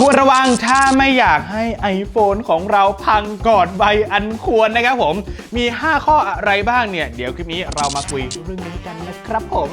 ควรระวังถ้าไม่อยากให้ iPhone ของเราพังก่อนใบอันควรนะครับผม มี 5 ข้ออะไรบ้างเนี่ย เดี๋ยวคลิปนี้เรามาคุยเรื่องนี้กันนะครับผม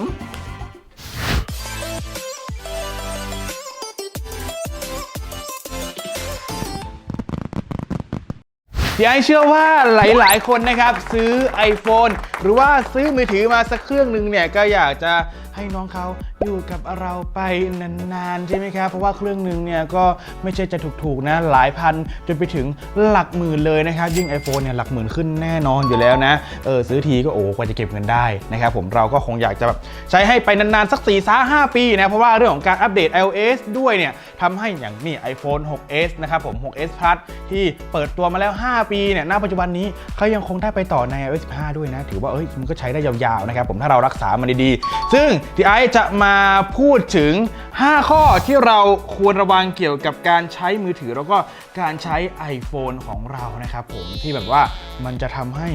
พี่ไอเชื่อว่าหลาย ๆ คนนะครับ ซื้อ iPhone หรือว่าซื้อมือถือมาสักเครื่องหนึ่งเนี่ยก็อยากจะให้น้องเขาอยู่กับเราไปนานๆใช่ไหมครับ เพราะว่าเครื่องหนึ่งเนี่ยก็ไม่ใช่จะถูกๆนะหลายพันจนไปถึงหลักหมื่นเลยนะครับ ยิ่ง iPhone เนี่ยหลักหมื่นขึ้นแน่นอนอยู่แล้วนะเออซื้อทีก็โอ้กว่าจะเก็บเงินได้นะครับผมเราก็คงอยากจะแบบใช้ให้ไปนานๆสัก4ี่ห้าปีนะเพราะว่าเรื่องของการอัปเดต iOS ด้วยเนี่ยทำให้อย่างนี่ iPhone 6s นะครับผม 6s Plus ที่เปิดตัวมาแล้ว 5 ปีเนี่ยณปัจจุบันนี้เขายังคงได้ไปต่อใน iOS 15 ด้วยนะ ถือว่าเอ้ยมันก็ใช้ได้ยาวๆนะครับผมถ้าเรารักษามันดีๆ ซึ่งทีไอซ์จะมาพูดถึง 5 ข้อที่เราควรระวังเกี่ยวกับการใช้มือถือ แล้วก็การใช้ iPhone ของเรานะครับผมที่แบบว่ามันจะทำให้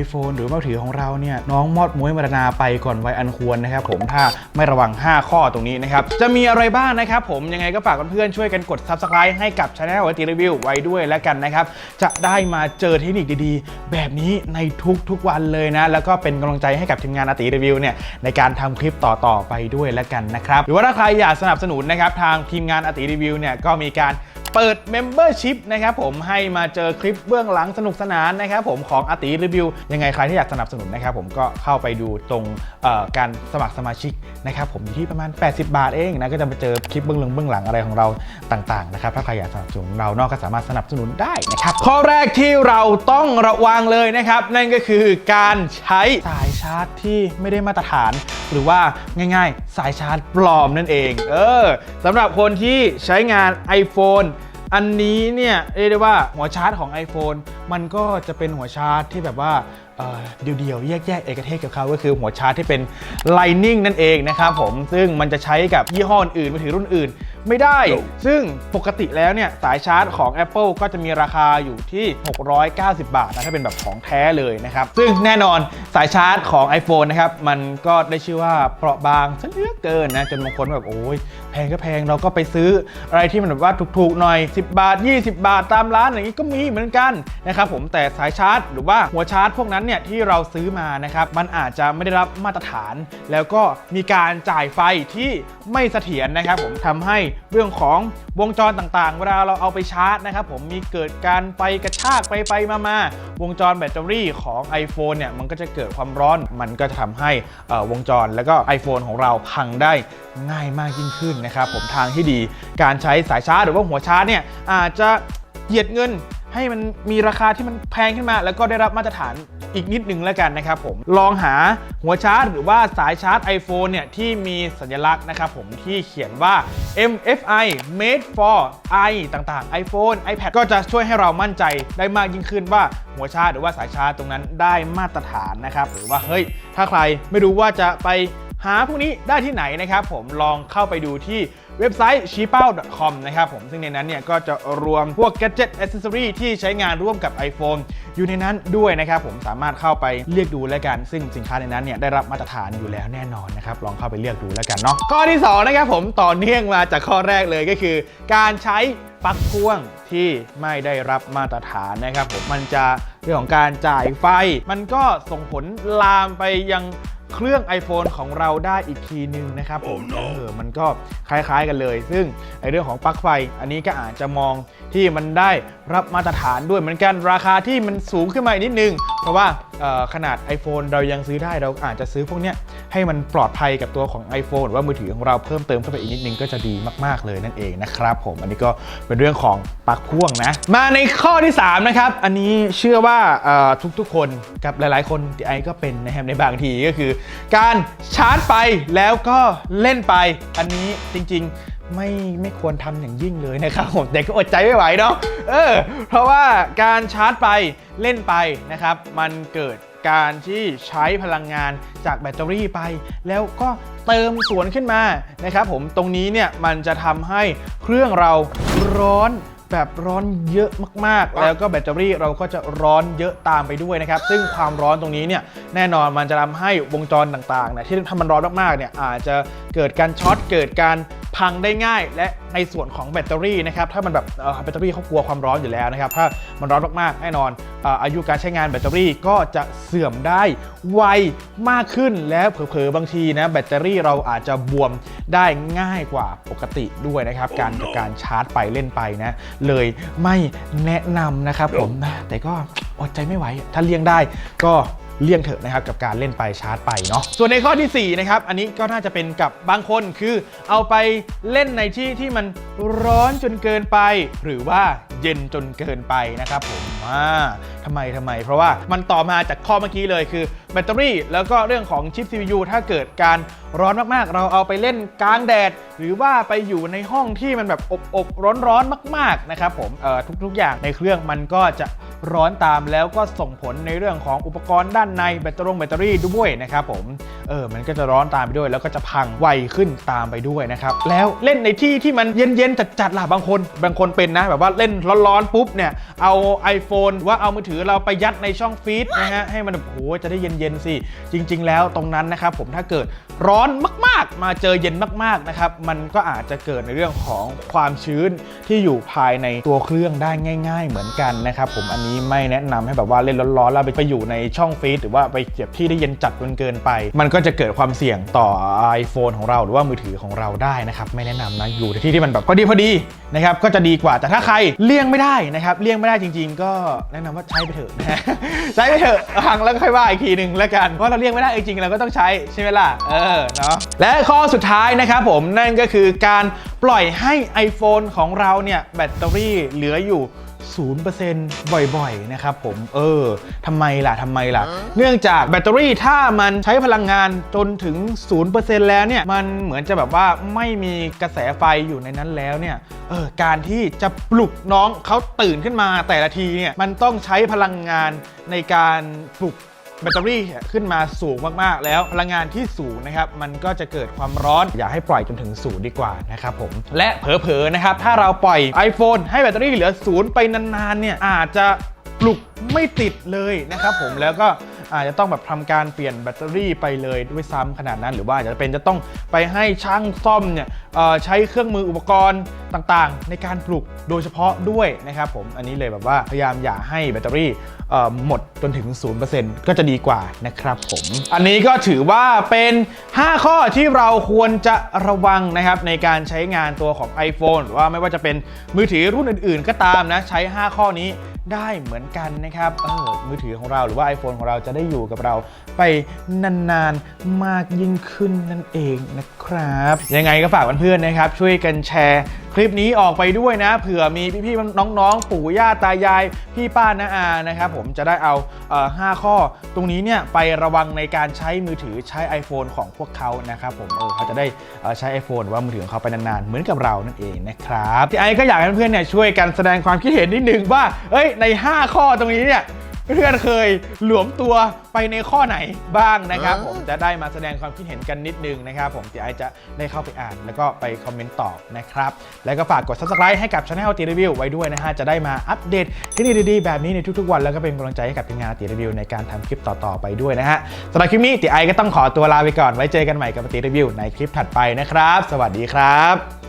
iPhone หรือมือถือของเราเนี่ยน้องมอดม้วยมรณาไปก่อนวัยอันควรนะครับผมถ้าไม่ระวัง 5 ข้อตรงนี้นะครับจะมีอะไรบ้างนะครับผมยังไงก็ฝากเพื่อนๆช่วยกันกด Subscribe ให้กับช anel วัติรีวิวไว้ด้วยแล้วกันนะครับจะได้มาเจอเทคนิคดีๆ แบบนี้ในทุกๆวันเลยนะแล้วก็เป็นกำลังใจให้กับทีมงานอาติรีวิวเนี่ยในการทำคลิปต่อๆไปด้วยแล้วกันนะครับหรือว่าถ้าใครอยากสนับสนุนนะครับทางทีมงานอาติรีวิวเนี่ยก็มีการ เปิด Membership นะครับผมให้มาเจอคลิปเบื้องหลังสนุกสนานนะครับผมของอาติรีวิว ยังไงใครที่อยากสนับสนุนนะครับผมก็เข้าไปดูตรงการสมัครสมาชิกนะครับผมอยู่ที่ประมาณ 80 บาทเองนะก็จะไปเจอคลิปเบื้องหลังเบื้องหลังอะไรของเราต่างๆนะครับถ้าใครอยากสนับสนุนเรานอกก็สามารถสนับสนุนได้นะครับข้อแรกที่เราต้องระวังเลยนะครับ นั่นก็คือการใช้สายชาร์จที่ไม่ได้มาตรฐาน หรือว่าง่ายๆ สายชาร์จปลอมนั่นเอง เออสำหรับคนที่ใช้งาน iPhone อันนี้เนี่ยเรียกได้ว่าหัวชาร์จของ iPhone มันก็จะเป็นหัวชาร์จที่แบบว่าเเดี่ยวๆ แยกๆ เอกเทศกับเขาก็คือหัวชาร์จที่เป็น Lightning นั่นเองนะครับผม ซึ่งมันจะใช้กับยี่ห้ออื่นมือถือรุ่นอื่น ไม่ได้ ซึ่งปกติแล้วเนี่ยสายชาร์จของ Apple ก็จะมีราคาอยู่ที่ 690 บาทนะถ้าเป็นแบบของแท้เลยนะครับ ซึ่งแน่นอนสายชาร์จของ iPhone นะครับ มันก็ได้ชื่อว่าเปราะบางซะเหลือเกินนะจนบางคนแบบโอ้ยแพงก็แพงเราก็ไปซื้ออะไรที่มันแบบว่าถูกๆหน่อย 10 บาท 20 บาทตามร้านอย่างนี้ก็มีเหมือนกันนะครับผมแต่สายชาร์จ หรือว่าหัวชาร์จ พวกนั้นเนี่ยที่เราซื้อมานะครับมันอาจจะไม่ได้รับมาตรฐาน แล้วก็มีการจ่ายไฟที่ไม่เสถียรนะครับผมทำให้เรื่องของวงจรต่างๆ เวลาเราเอาไปชาร์จนะครับผมมีเกิดการไฟกระชากไปไปมามาวงจรแบตเตอรี่ของ iPhone เนี่ยมันก็จะเกิดความร้อนมันก็จะทำให้วงจรแล้วก็ iPhone ของเราพังได้ง่ายมากยิ่งขึ้นนะครับผมทางที่ดีการใช้สายชาร์จหรือว่าหัวชาร์จเนี่ยอาจจะเหยียดเงินให้มันมีราคาที่มันแพงขึ้นมา แล้วก็ได้รับมาตรฐาน อีกนิดนึงแล้วกันนะครับผมลองหาหัวชาร์จ หรือว่าสายชาร์จ iPhone เนี่ยที่มีสัญลักษณ์นะครับผมที่เขียนว่า MFI made for i ต่างๆ iPhone iPad ก็จะช่วยให้เรามั่นใจได้มากยิ่งขึ้นว่าหัวชาร์จหรือว่าสายชาร์จตรงนั้นได้มาตรฐานนะครับหรือว่าเฮ้ยถ้าใครไม่รู้ว่าจะไป หาพวกนี้ได้ที่ไหนนะครับผมลองเข้าไปดูที่เว็บไซต์ c h i p a o com นะครับผมซึ่งในนั้นเนี่ยก็จะรวมพวก gadget accessory ที่ใช้งานร่วมกับ iPhone อยู่ในนั้นด้วยนะครับผมสามารถเข้าไปเลือกดูแล้วกัน ซึ่งสินค้าในนั้นเนี่ยได้รับมาตรฐานอยู่แล้วแน่นอนนะครับลองเข้าไปเลือกดูแล้วกันเนาะข้อที่สองนะครับผมต่อเนื่องมาจากข้อแรกเลยก็คือ การใช้ปลั๊กพ่วงที่ไม่ได้รับมาตรฐานนะครับผมมันจะเรื่องของการจ่ายไฟ มันก็ส่งผลลามไปยัง เครื่อง iPhone ของเราได้อีกทีนึงนะครับผมเออมันก็คล้ายๆกันเลย ซึ่งไอเรื่องของปลั๊กไฟ อันนี้ก็อาจจะมองที่มันได้รับมาตรฐานด้วยเหมือนกันราคาที่มันสูงขึ้นมาอีกนิดนึง เพราะว่าเอ่อขนาด iPhone เรายังซื้อได้เราอาจจะซื้อพวกเนี้ยให้มันปลอดภัยกับตัวของ iPhone หรือว่ามือถือของเราเพิ่มเติมเข้าไปอีกนิดนึงก็จะดีมาก ๆ เลยนั่นเองนะครับผมอันนี้ก็เป็นเรื่องของปลั๊กพ่วงนะ มาในข้อที่สามนะครับ อันนี้เชื่อว่าทุกๆคนกับหลายๆ คนที่ไอก็เป็นนะครับในบางทีก็คือ การชาร์จไปแล้วก็เล่นไป อันนี้จริง ๆไม่ไม่ควรทำอย่างยิ่งเลยนะครับผมแต่ก็อดใจไม่ไหวเนาะเออเพราะว่าการชาร์จไปเล่นไปนะครับ มันเกิด การที่ใช้พลังงานจากแบตเตอรี่ไป แล้วก็เติมสวนขึ้นมานะครับผมตรงนี้เนี่ยมันจะทำให้เครื่องเราร้อนแบบร้อนเยอะมากๆ แล้วก็แบตเตอรี่เราก็จะร้อนเยอะตามไปด้วยนะครับ ซึ่งความร้อนตรงนี้เนี่ยแน่นอนมันจะทำให้วงจรต่างๆเนี่ยที่ถ้ามันร้อนมากๆเนี่ยอาจจะเกิดการช็อตเกิดการ พังได้ง่าย และในส่วนของแบตเตอรี่นะครับถ้ามันแบบเอ่อแบตเตอรี่เขากลัวความร้อนอยู่แล้วนะครับถ้ามันร้อนมากๆแน่นอนเอ่ออายุการใช้งานแบตเตอรี่ก็จะเสื่อมได้ไวมากขึ้นและเผลอๆบางทีนะแบตเตอรี่เราอาจจะบวมได้ง่ายกว่าปกติด้วยนะครับการกับการชาร์จไปเล่นไปนะเลยไม่แนะนำนะครับผมนะแต่ก็อดใจไม่ไหว ถ้าเลี่ยงได้ก็ เลี่ยงเถอะนะครับกับการเล่นไปชาร์จไปเนาะส่วนในข้อทีสี่4นะครับอันนี้ก็น่าจะเป็นกับบางคนคือเอาไปเล่นในที่ที่มันร้อนจนเกินไป หรือว่าเย็นจนเกินไปนะครับผมอ่าทำไมทำไม เพราะว่ามันต่อมาจากข้อเมื่อกี้เลยคือ แบตเตอรี่แล้วก็เรื่องของชิป CPU ถ้าเกิดการร้อนมากๆ เราเอาไปเล่นกลางแดด หรือว่าไปอยู่ในห้องที่มันแบบอบอบร้อนร้อนๆมาก ๆ นะครับผมเอ่อทุกๆอย่างในเครื่องมันก็จะ ร้อนตามแล้วก็ส่งผลในเรื่องของอุปกรณ์ด้านในแบตเตอรี่แบตเตอรี่ด้วยนะครับผม เออมันก็จะร้อนตามไปด้วย แล้วก็จะพังไวขึ้นตามไปด้วยนะครับแล้วเล่นในที่ที่มันเย็นๆจัดๆล่ะบางคน บางคนเป็นนะแบบว่าเล่นร้อนๆปุ๊บเนี่ยเอา iPhone ว่าเอามือถือเราไปยัดในช่องฟีดนะฮะให้มันแบบโอ้โหจะได้เย็นๆสิจริง ๆ แล้วตรงนั้นนะครับผมถ้าเกิดร้อนมากๆ มาเจอเย็นมากๆนะครับมันก็อาจจะเกิดในเรื่องของความชื้นที่อยู่ภายในตัวเครื่องได้ง่าย ๆ เหมือนกันนะครับผมอันนี้ไม่แนะนำให้แบบว่าเล่นร้อนๆแล้วไปอยู่ในช่องฟีดหรือว่าไปเก็บที่ได้เย็นจัดจนเกินไป มันก็จะเกิดความเสี่ยงต่อ iPhone ของเราหรือว่ามือถือของเราได้นะครับไม่แนะนำนะอยู่ในที่ที่มันแบบพอดีพอดีนะครับก็จะดีกว่าแต่ถ้าใครเลี่ยงไม่ได้นะครับเลี่ยงไม่ได้จริง ๆ ก็แนะนำว่าใช้ไปเถอะนะใช้ไปเถอะพังแล้วค่อยว่าอีกทีหนึ่งแล้วกันเพราะเราเลี่ยงไม่ได้จริงๆเราก็ต้องใช้ใช่ไหมล่ะเออเนาะและข้อสุดท้ายนะครับผมนั่นก็คือการปล่อยให้ iPhone ของเราเนี่ยแบตเตอรี่เหลืออยู่ 0%บ่อยๆ นะครับผม เออทำไมล่ะทำไมล่ะ เนื่องจากแบตเตอรี่ถ้ามันใช้พลังงานจนถึง 0%แล้วเนี่ย มันเหมือนจะแบบว่าไม่มีกระแสไฟอยู่ในนั้นแล้วเนี่ย เออ การที่จะปลุกน้องเขาตื่นขึ้นมาแต่ละทีเนี่ย มันต้องใช้พลังงานในการปลุก แบตเตอรี่ขึ้นมาสูงมากๆ แล้วพลังงานที่สูงนะครับมันก็จะเกิดความร้อนอย่าให้ปล่อยจนถึงศูนย์ดีกว่านะครับผมและเผลอๆนะครับถ้าเราปล่อย iPhone ให้แบตเตอรี่เหลือศูนย์ไปนานๆเนี่ยอาจจะปลุกไม่ติดเลยนะครับผมแล้วก็ อาจจะต้องแบบทำการเปลี่ยนแบตเตอรี่ไปเลยด้วยซ้ำขนาดนั้นหรือว่าจะเป็นจะต้องไปให้ช่างซ่อมเนี่ยใช้เครื่องมืออุปกรณ์ต่างๆ ในการปลุกโดยเฉพาะด้วยนะครับผมอันนี้เลยแบบว่าพยายามอย่าให้แบตเตอรี่หมดจนถึง 0%ก็จะดีกว่านะครับผม อันนี้ก็ถือว่าเป็น 5 ข้อที่เราควรจะระวังนะครับในการใช้งานตัวของ iPhone หรือว่าไม่ว่าจะเป็นมือถือรุ่นอื่นๆ ก็ตามนะ ใช้ 5 ข้อนี้ ได้เหมือนกันนะครับเออมือถือของเราหรือว่า iPhone ของเราจะได้อยู่กับเราไปนานๆมากยิ่งขึ้นนั่นเองนะครับ ยังไงก็ฝากเพื่อนๆนะครับ ช่วยกันแชร์ คลิปนี้ออกไปด้วยนะ เผื่อมีพี่ๆน้องๆ ปู่ย่าตายาย พี่ป้าน้าอานะครับผมจะได้เอาเอ่อ5ข้อ ตรงนี้เนี่ยไประวังในการใช้มือถือใช้ iPhone ของพวกเขานะครับผมเออเขาจะได้เอ่อใช้ iPhone หรือว่ามือถือของเขาไปนานๆ เหมือนกับเรานั่นเองนะครับที่ไอ้ก็อยากให้เพื่อนๆเนี่ยช่วยกันแสดงความคิดเห็นนิดนึงว่าเอ้ยใน 5 ข้อตรงนี้เนี่ย เพื่อนๆเคยหลวมตัวไปในข้อไหนบ้างนะครับ ผมจะได้มาแสดงความคิดเห็นกันนิดนึงนะครับ ผมที่ไอจะได้เข้าไปอ่าน แล้วก็ไปคอมเมนต์ตอบนะครับ แล้วก็ฝากกด subscribe ให้กับ Channel ตีรีวิวไว้ด้วยนะฮะจะได้มาอัปเดตเทคนิคดีๆแบบนี้ในทุกๆวัน แล้วก็เป็นกำลังใจให้กับทีมงานตีรีวิวในการทำคลิปต่อๆไปด้วยนะฮะสำหรับคลิปนี้ตีไอก็ต้องขอตัวลาไปก่อนไว้เจอกันใหม่กับตีรีวิวในคลิปถัดไปนะครับ สวัสดีครับ